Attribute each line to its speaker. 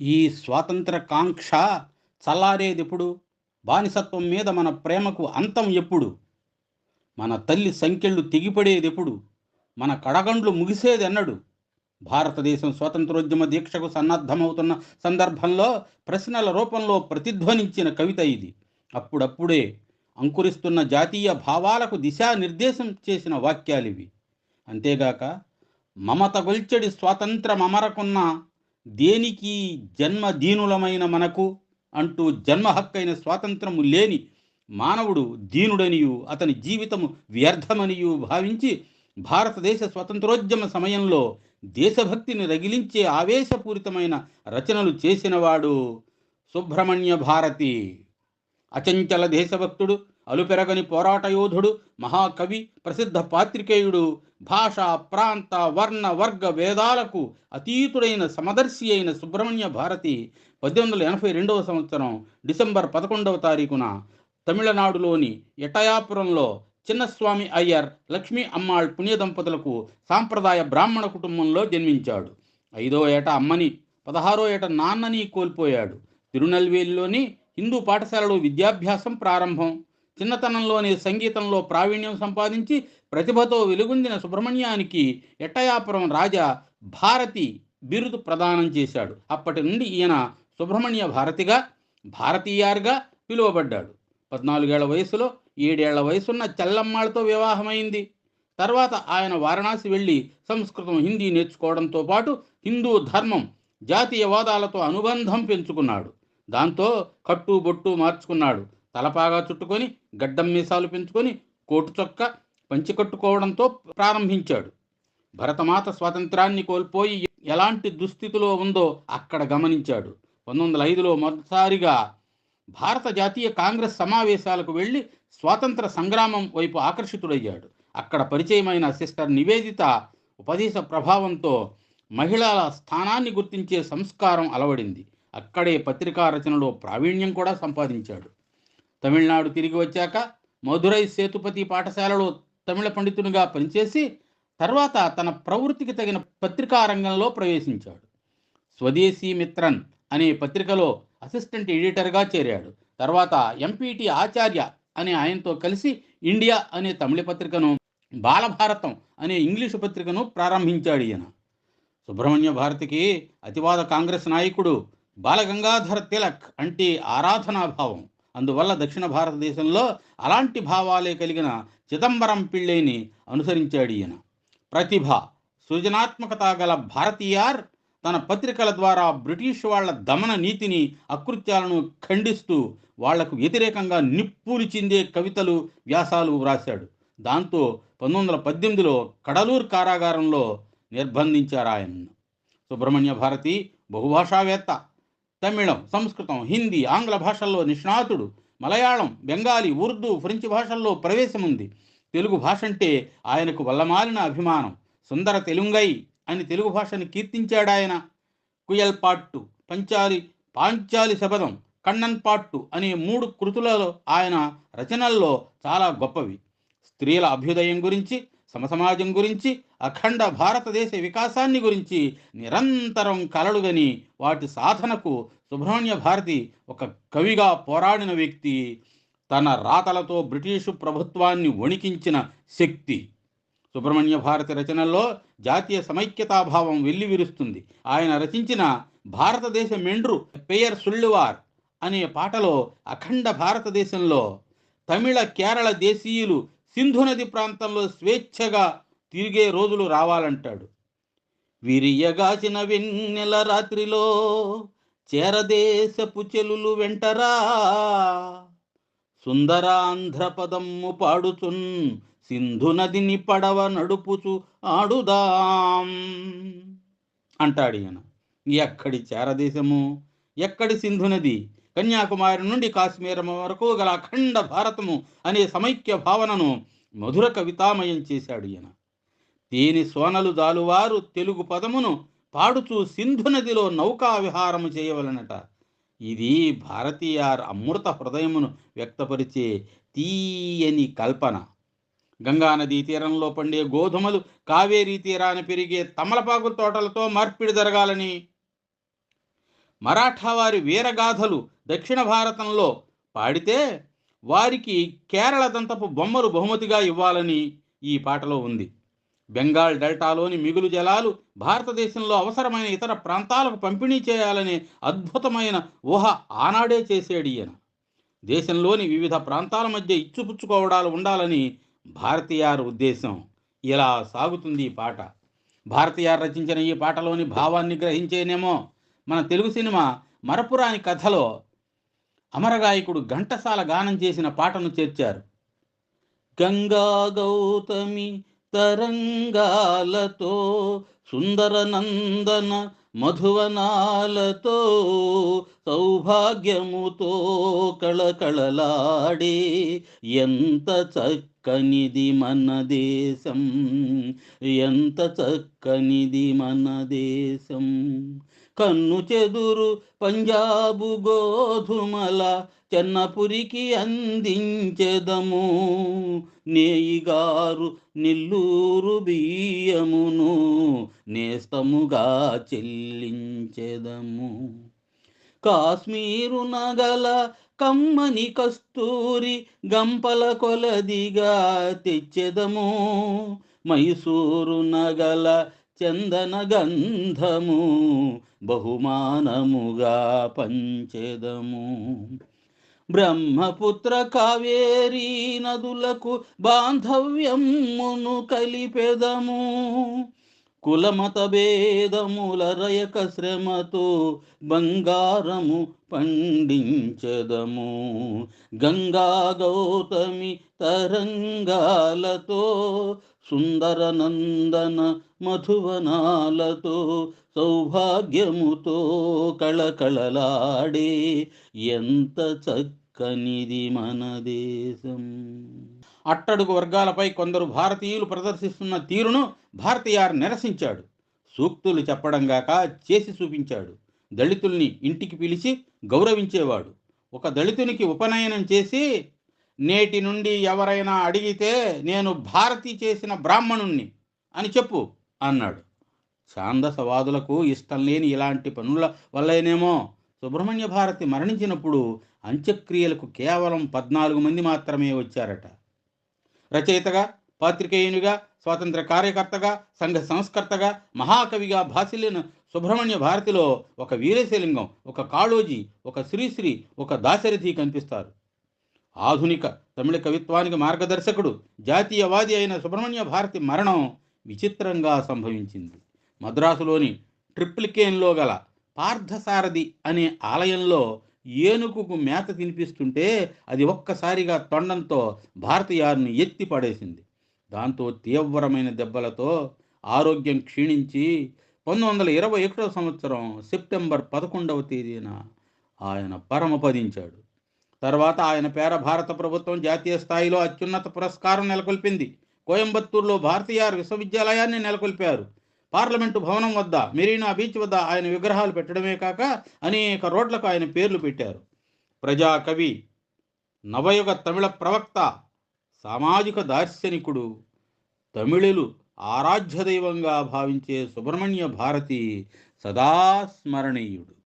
Speaker 1: ఈ స్వాతంత్ర కాంక్ష చల్లారేదెప్పుడు? బానిసత్వం మీద మన ప్రేమకు అంతం ఎప్పుడు? మన తల్లి సంఖ్యలు తెగిపడేదెప్పుడు? మన కడగండ్లు ముగిసేదెన్నడు? భారతదేశం స్వాతంత్రోద్యమ దీక్షకు సన్నద్ధమవుతున్న సందర్భంలో ప్రశ్నల రూపంలో ప్రతిధ్వనించిన కవిత ఇది. అప్పుడప్పుడే అంకురిస్తున్న జాతీయ భావాలకు దిశానిర్దేశం చేసిన వాక్యాలివి. అంతేగాక మమత గొల్చెడి స్వాతంత్ర మమరకున్న దేనికి జన్మ దీనులమైన మనకు అంటూ జన్మ హక్కైన స్వాతంత్రము లేని మానవుడు దీనుడనియు అతని జీవితము వ్యర్థమనియు భావించి భారతదేశ స్వతంత్రోద్యమ సమయంలో దేశభక్తిని రగిలించే ఆవేశపూరితమైన రచనలు చేసినవాడు సుబ్రహ్మణ్య భారతి. అచంచల దేశభక్తుడు అలుపెరగని పోరాట యోధుడు మహాకవి ప్రసిద్ధ పాత్రికేయుడు భాష ప్రాంత వర్ణ వర్గ వేదాలకు అతీతుడైన సమదర్శి అయిన సుబ్రహ్మణ్య భారతి పద్దెనిమిది వందల ఎనభై రెండవ సంవత్సరం డిసెంబర్ పదకొండవ తారీఖున తమిళనాడులోని ఎటయాపురంలో చిన్నస్వామి అయ్యర్ లక్ష్మీ అమ్మాళ్ పుణ్య దంపతులకు సాంప్రదాయ బ్రాహ్మణ కుటుంబంలో జన్మించాడు. ఐదో ఏట అమ్మని పదహారో ఏట నాన్నని కోల్పోయాడు. తిరునెల్వేలిలోని హిందూ పాఠశాలలో విద్యాభ్యాసం ప్రారంభం. చిన్నతనంలోనే సంగీతంలో ప్రావీణ్యం సంపాదించి ప్రతిభతో వెలుగొందిన సుబ్రహ్మణ్యానికి ఎట్టయాపురం రాజా భారతి బిరుదు ప్రదానం చేశాడు. అప్పటి నుండి ఈయన సుబ్రహ్మణ్య భారతిగా భారతీయార్గా పిలువబడ్డాడు. పద్నాలుగేళ్ళ వయసులో ఏడేళ్ళ వయసున్న చెల్లమ్మాళ్ళతో వివాహమైంది. తర్వాత ఆయన వారణాసి వెళ్ళి సంస్కృతం హిందీ నేర్చుకోవడంతో పాటు హిందూ ధర్మం జాతీయవాదాలతో అనుబంధం పెంచుకున్నాడు. దాంతో కట్టు బొట్టు మార్చుకున్నాడు. తలపాగా చుట్టుకొని గడ్డం మీసాలు పెంచుకొని కోటు చొక్క పంచికట్టుకోవడంతో ప్రారంభించాడు. భరతమాత స్వాతంత్రాన్ని కోల్పోయి ఎలాంటి దుస్థితిలో ఉందో అక్కడ గమనించాడు. పంతొమ్మిది వందల ఐదులో మొదటిసారిగా భారత జాతీయ కాంగ్రెస్ సమావేశాలకు వెళ్ళి స్వాతంత్ర సంగ్రామం వైపు ఆకర్షితుడయ్యాడు. అక్కడ పరిచయమైన సిస్టర్ నివేదిత ఉపదేశ ప్రభావంతో మహిళల స్థానాన్ని గుర్తించే సంస్కారం అలవడింది. అక్కడే పత్రికా రచనలో ప్రావీణ్యం కూడా సంపాదించాడు. తమిళనాడు తిరిగి వచ్చాక మధురై సేతుపతి పాఠశాలలో తమిళ పండితునిగా పనిచేసి తర్వాత తన ప్రవృత్తికి తగిన పత్రికా రంగంలో ప్రవేశించాడు. స్వదేశీ మిత్రన్ అనే పత్రికలో అసిస్టెంట్ ఎడిటర్గా చేరాడు. తర్వాత ఎంపీటీ ఆచార్య అనే ఆయనతో కలిసి ఇండియా అనే తమిళ పత్రికను బాలభారతం అనే ఇంగ్లీషు పత్రికను ప్రారంభించాడు ఈయన. సుబ్రహ్మణ్య భారతికి అతివాద కాంగ్రెస్ నాయకుడు బాలగంగాధర తిలక్ అంటే ఆరాధనాభావం అందువల్ల దక్షిణ భారతదేశంలో అలాంటి భావాలే కలిగిన చిదంబరం పిళ్ళైని అనుసరించాడు ఈయన. ప్రతిభ సృజనాత్మకత గల భారతీయార్ తన పత్రికల ద్వారా బ్రిటిష్ వాళ్ళ దమన నీతిని అకృత్యాలను ఖండిస్తూ వాళ్ళకు వ్యతిరేకంగా నిప్పులు చెందే కవితలు వ్యాసాలు వ్రాశాడు. దాంతో పంతొమ్మిది వందల పద్దెనిమిదిలో కడలూరు కారాగారంలో నిర్బంధించారు ఆయన్ను సుబ్రహ్మణ్య భారతి బహుభాషావేత్త. తమిళం సంస్కృతం హిందీ ఆంగ్ల భాషల్లో నిష్ణాతుడు. మలయాళం బెంగాలీ ఉర్దూ ఫ్రెంచ్ భాషల్లో ప్రవేశం ఉంది తెలుగు భాష అంటే ఆయనకు వల్లమాలిన అభిమానం. సుందర తెలుంగై అని తెలుగు భాషను కీర్తించాడాయన. కుయల్ పాట్టు పంచాలి పాంచాలి శబదం కన్నన్ పాట్టు అనే మూడు కృతులలో ఆయన రచనల్లో చాలా గొప్పవి. స్త్రీల అభ్యుదయం గురించి సమసమాజం గురించి అఖండ భారతదేశ వికాసాన్ని గురించి నిరంతరం కలలుగని వాటి సాధనకు సుబ్రహ్మణ్య భారతి ఒక కవిగా పోరాడిన వ్యక్తి తన రాతలతో బ్రిటిషు ప్రభుత్వాన్ని వణికించిన శక్తి. సుబ్రహ్మణ్య భారతి రచనల్లో జాతీయ సమైక్యతాభావం వెల్లివిరుస్తుంది ఆయన రచించిన భారతదేశ మెండ్రు పేయర్ సుళ్ళువార్ అనే పాటలో అఖండ భారతదేశంలో తమిళ కేరళ దేశీయులు సింధు నది ప్రాంతంలో స్వేచ్ఛగా తిరిగే రోజులు రావాలంటాడు. విరియగాచిన వెన్నెల రాత్రిలో చేరదేశపు చెలులు వెంటరా? సుందరాంధ్రపదమ్ము పాడుచున్ సింధు నదిని పడవ నడుపుచు ఆడుదాం అంటాడు ఈయన. ఎక్కడి చేరదేశము? ఎక్కడి సింధు నది? కన్యాకుమారి నుండి కాశ్మీరం వరకు గల అఖండ భారతము అనే సమైక్య భావనను మధుర కవితామయం చేశాడు ఈయన. తేని సోనలు దాలువారు తెలుగు పదమును పాడుచూ సింధు నదిలో నౌకా విహారము చేయవలనట. ఇది భారతీయార్ అమృత హృదయమును వ్యక్తపరిచే తీయని కల్పన. గంగానదీ తీరంలో పండే గోధుమలు కావేరీ తీరాన పెరిగే తమలపాకు తోటలతో మార్పిడి జరగాలని. మరాఠా వారి వీరగాథలు దక్షిణ భారతంలో పాడితే వారికి కేరళ దంతపు బొమ్మలు బహుమతిగా ఇవ్వాలని ఈ పాటలో ఉంది. బెంగాల్ డెల్టాలోని మిగులు జలాలు భారతదేశంలో అవసరమైన ఇతర ప్రాంతాలకు పంపిణీ చేయాలనే అద్భుతమైన ఊహ ఆనాడే చేసేడు ఈయన. దేశంలోని వివిధ ప్రాంతాల మధ్య ఇచ్చుపుచ్చుకోవడాలు ఉండాలని భారతీయార్ ఉద్దేశం. ఇలా సాగుతుంది ఈ పాట. భారతీయార్ రచించిన ఈ పాటలోని భావాన్ని గ్రహించేనేమో మన తెలుగు సినిమా మరపురాని కథలో అమరగాయకుడు ఘంటసాల గానం చేసిన పాటను చేర్చారు. గంగా గౌతమి తరంగాలతో సుందర నందన మధువనాలతో సౌభాగ్యముతో కళకళలాడి ఎంత చక్కనిది మన దేశం ఎంత చక్కనిది మన దేశం. కన్ను చెదురు పంజాబు గోధుమల చెన్నపురికి అందించెదము. నేయిగారు నెల్లూరు బియ్యమును నేస్తముగా చెల్లించెదము. కాశ్మీరు నగల కమ్మని కస్తూరి గంపల కొలదిగా తెచ్చెదము. మైసూరు నగల చందన గంధము బహుమానముగా పంచెదము. బ్రహ్మపుత్ర కావేరీ నదులకు బాంధవ్యమును కలిపెదము. కులమత భేదముల రయక శ్రమతో బంగారము పండించెదము. గంగా గౌతమి తరంగాలతో సుందర నందన మధువనాలతో సౌభాగ్యముతో కళకళలాడే ఎంత చక్కనిది మన దేశం. అట్టడుగు వర్గాలపై కొందరు భారతీయులు ప్రదర్శిస్తున్న తీరును భారతీయార్ నిరసించాడు. సూక్తులు చెప్పడం గాక చేసి చూపించాడు. దళితుల్ని ఇంటికి పిలిచి గౌరవించేవాడు. ఒక దళితునికి ఉపనయనం చేసి నేటి నుండి ఎవరైనా అడిగితే నేను భారతి చేసిన బ్రాహ్మణుణ్ణి అని చెప్పు అన్నాడు. ఛాందసవాదులకు ఇష్టం లేని ఇలాంటి పనుల వల్లనేమో సుబ్రహ్మణ్య భారతి మరణించినప్పుడు అంత్యక్రియలకు కేవలం పద్నాలుగు మంది మాత్రమే వచ్చారట. రచయితగా పాత్రికేయునిగా స్వాతంత్ర కార్యకర్తగా సంఘ సంస్కర్తగా మహాకవిగా భాసిల్లిన సుబ్రహ్మణ్య భారతిలో ఒక వీరేశలింగం ఒక కాళోజీ ఒక శ్రీశ్రీ ఒక దాశరథి కనిపిస్తారు. ఆధునిక తమిళ కవిత్వానికి మార్గదర్శకుడు జాతీయవాది అయిన సుబ్రహ్మణ్య భారతి మరణం విచిత్రంగా సంభవించింది. మద్రాసులోని ట్రిప్లికేన్లో గల పార్థసారథి అనే ఆలయంలో ఏనుగుకు మేత తినిపిస్తుంటే అది ఒక్కసారిగా తొండంతో భారతీయార్ని ఎత్తి పడేసింది దాంతో తీవ్రమైన దెబ్బలతో ఆరోగ్యం క్షీణించి పంతొమ్మిది వందల ఇరవై ఒకటో సంవత్సరం సెప్టెంబర్ పదకొండవ తేదీన ఆయన పరమపదించాడు. తర్వాత ఆయన పేర భారత ప్రభుత్వం జాతీయ స్థాయిలో అత్యున్నత పురస్కారం నెలకొల్పింది. కోయంబత్తూరులో భారతీయార్ విశ్వవిద్యాలయాన్ని నెలకొల్పారు. పార్లమెంటు భవనం వద్ద మెరీనా బీచ్ వద్ద ఆయన విగ్రహాలు పెట్టడమే కాక అనేక రోడ్లకు ఆయన పేర్లు పెట్టారు. ప్రజాకవి నవయుగ తమిళ ప్రవక్త సామాజిక దార్శనికుడు తమిళులు ఆరాధ్య దైవంగా భావించే సుబ్రహ్మణ్య భారతి సదా స్మరణీయుడు.